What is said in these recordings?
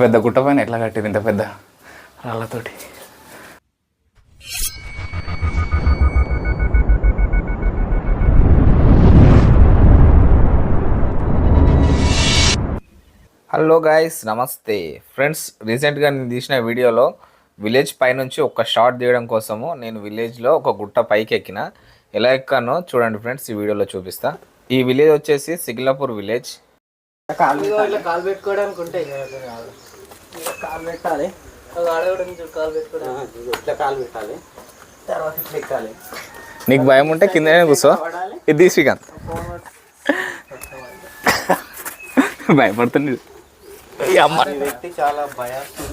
పెద్ద గుట్ట పైన ఎట్లా కట్టింది ఇంత పెద్ద రాళ్ళతోటి? హలో గాయస్ నమస్తే. ఫ్రెండ్స్ రీసెంట్గా నేను తీసిన వీడియోలో విలేజ్ పైనుంచి ఒక షార్ట్ తీయడం కోసము నేను విలేజ్లో ఒక గుట్ట పైకి ఎక్కిన ఎలా ఎక్కానో చూడండి ఫ్రెండ్స్ ఈ వీడియోలో చూపిస్తా. ఈ విలేజ్ వచ్చేసి సిగ్లాపూర్ విలేజ్. కాలు పెట్టుకోవడానికి ఉంటాయి కాలు పెట్టాలి. ఇట్లా కాలు పెట్టాలి. తర్వాత ఇట్లా ఎక్కాలి. నీకు భయం ఉంటే కిందనే కూర్చో. ఇది శ్రీకాంత్. భయపడుతుంది. వ్యక్తి చాలా భయాన్ని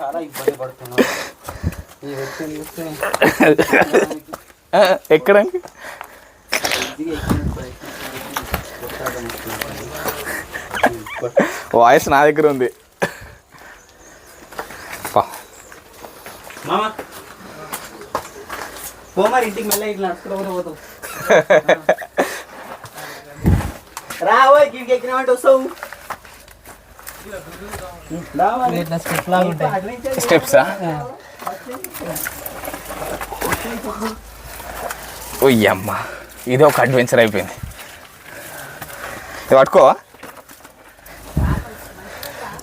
చాలా ఇబ్బంది పడుతున్నాడు. ఈ వ్యక్తిని చూస్తే ఎక్కడానికి వాయిస్ నా దగ్గర ఉంది. మామ. ఇంటికి మళ్ళీ ఇట్లా పోతావు రావో ఎక్కినామంటే వస్తావు. స్టెప్సా ఇది ఒక అడ్వెంచర్ అయిపోయింది. ఇది పట్టుకోవా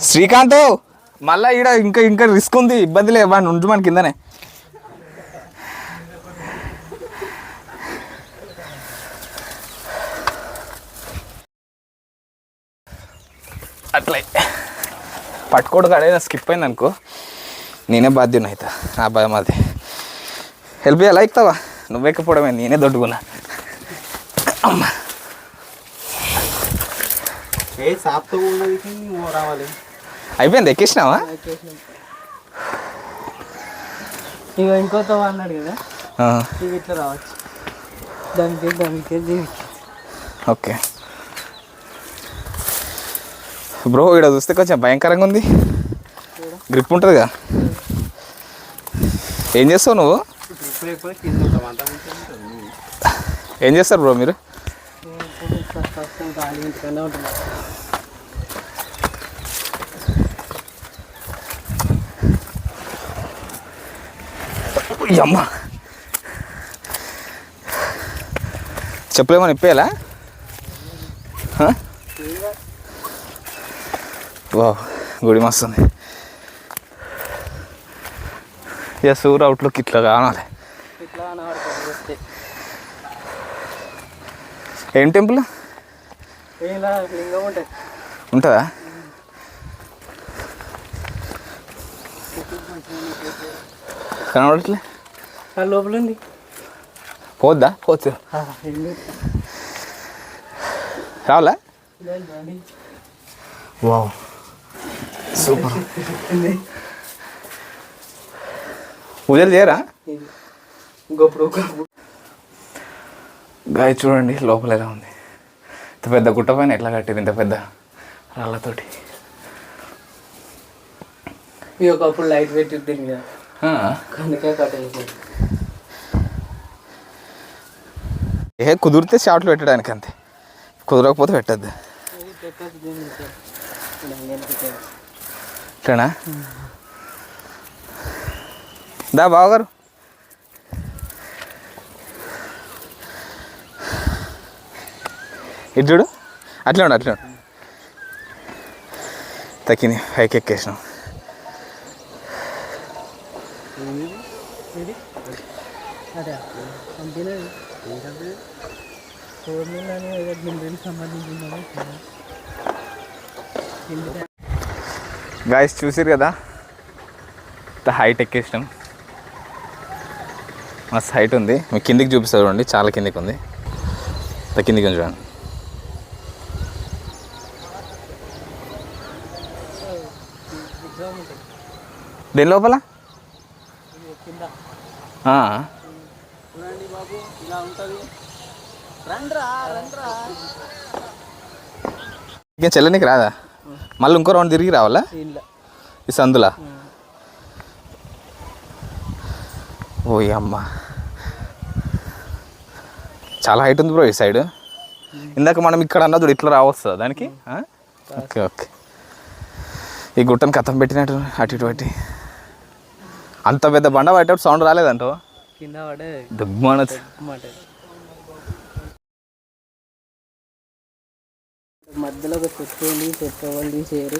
శ్రీకాంత్! మళ్ళీ ఈడ ఇంకా ఇంకా రిస్క్ ఉంది ఇబ్బంది లేదు వాడిని ఉంచు మన కిందనే. అట్లే. పట్టుకోడు కాడ స్కిప్ అయింది అనుకో. నేనే బాధ్యుని అవుతా నా భయం అది. హెల్ప్ చేయాలి అవుతావా నువ్వెక్కపోవడమే నేనే దొడ్డుకున్నా అమ్మా ఏ సాప్తో ఉన్నది రావాలి. అయిపోయింది ఎక్కేసినావా? ఇక ఇంకోత అన్నాడు కదా ఇవి ఇట్లా రావచ్చు. దానికి దానికి దీనికి ఓకే. బ్రో ఇక్కడ చూస్తే కొంచెం భయంకరంగా ఉంది. గ్రిప్ ఉంటుందిగా. ఏం చేస్తావు నువ్వు? ఏం చేస్తారు బ్రో మీరు ప్రస్తుతం ఖాళీ ఇంటికన్నా ఉంటుంది ఈ అమ్మ చెప్పలేమని ఇప్పేయాలా? వా గుడి మస్తుంది. ఇక సూర్ అవుట్లోకి ఇట్లా కానాలి. ఏం టెంపుల్? ఉంటుందా? కనబడట్లే? లోపల ఉంది పోద్దా? పోవచ్చు. రావాలా? వావ్. సూపర్. పూజలు చేయరా? గాయ చూడండి లోపల ఎలా ఉంది. ఇంత పెద్ద గుట్ట పైన ఎట్లా కట్టింది ఇంత పెద్ద రాళ్ళతోటి? ఇవి ఒకప్పుడు లైట్ పెట్టి కదా ఆ, అందుకే కట్ అయిపోయింది. ఏ కుదిరితే షార్ట్లు పెట్టడానికి అంతే. కుదరకపోతే పెట్టద్దు. ఇట్లనా? దా బావగారు. ఇటు చూడు. అట్లా ఉండు అట్లా ఉండు. తక్కింది పైకి ఎక్కేసినాం ఇది అదే. కంపెనీ ఫోర్మిల్ అని ఏదో గింజలు సంబంధించింది గాయస్ చూసారు కదా? ఇంత హైట్ ఎక్కేసినాం. మస్తు హైట్ ఉంది. మీకు కిందికి చూపిస్తారు చూడండి. చాలా కిందికి ఉంది. ఇంత కిందికి ఉంది చూడండి. దేని లోపల? చూడండి బాబు ఇలా ఉంటుంది. రండ్రా రండ్రా. ఇంకా చెల్లనికి రాదా? మళ్ళీ ఇంకో రౌండ్ తిరిగి రావాలా? ఈ సందులా? ఓ అమ్మ. చాలా హైట్ ఉంది బ్రో ఈ సైడ్. ఇందాక మనం ఇక్కడ అన్నది ఇట్లా రావస్తుందా దానికి? Okay okay. ఈ గుట్టను కథం పెట్టినట్టు అటు ఇటు పెట్టి. అంత పెద్ద బండ పట్టేటప్పుడు సౌండ్ రాలేదంటో? కింద పడే. దుగ్మాన మధ్యలో ఒక చెట్టు ఉంది చెట్టు వాళ్ళు తీసేయరు.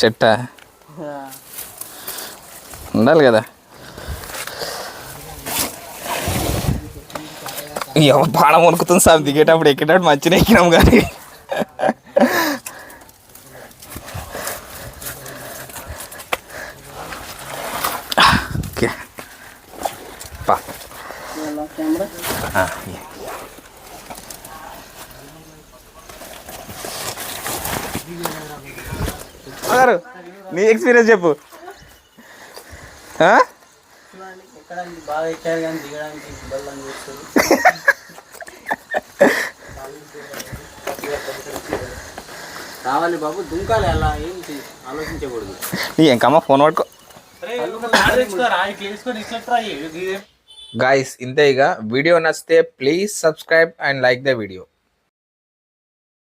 చెట్ట? ఉండాలి కదా. బాణం వణుకుతుంది సార్ దిగేటప్పుడు ఎక్కేటప్పుడు మంచిగా ఎక్కినాం కానీ. పా. గారు నీ ఎక్స్పీరియన్స్ చెప్పు. కావాలి బాబు దుంకాలి అలా ఏం ఆలోచించకూడదు. నీ ఎంకమ్మ ఫోన్ పట్టుకో. గాయస్ ఇంతే ఇక. వీడియో నచ్చితే please subscribe and like the video